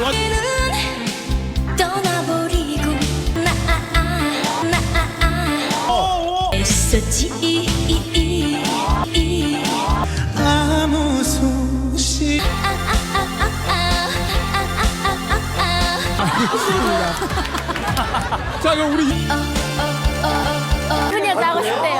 넌 떠나버리고 나나 애썼지 아무 소식 자 그럼 우리 그냥 나고 싶대요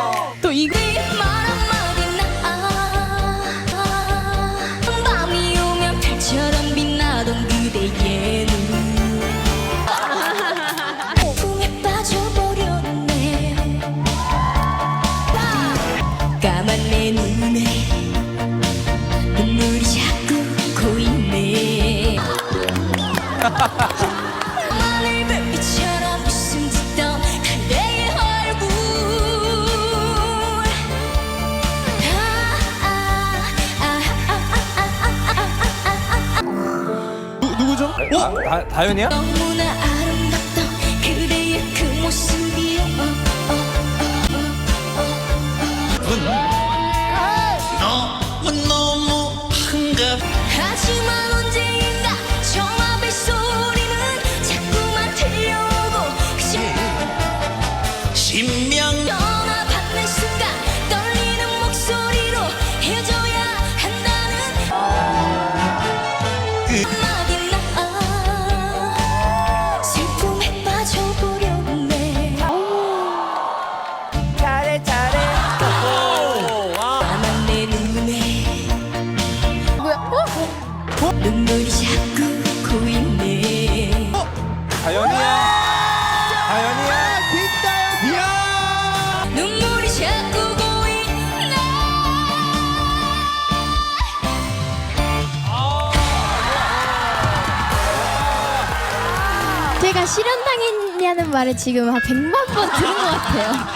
까만 내 눈에 눈물이 자꾸 고이네 하늘 별빛처럼 웃음 짓던 그대의 얼굴 누, 누구죠? 어? 다, 다현이야? 너무나 아름답던 그대의 그 모습 눈물이 자꾸 고이네 다현이야. 다현이야. 눈물이 자꾸 고이네 제가 실현당했냐는 말을 지금 한 100만 번 들은 것 같아요.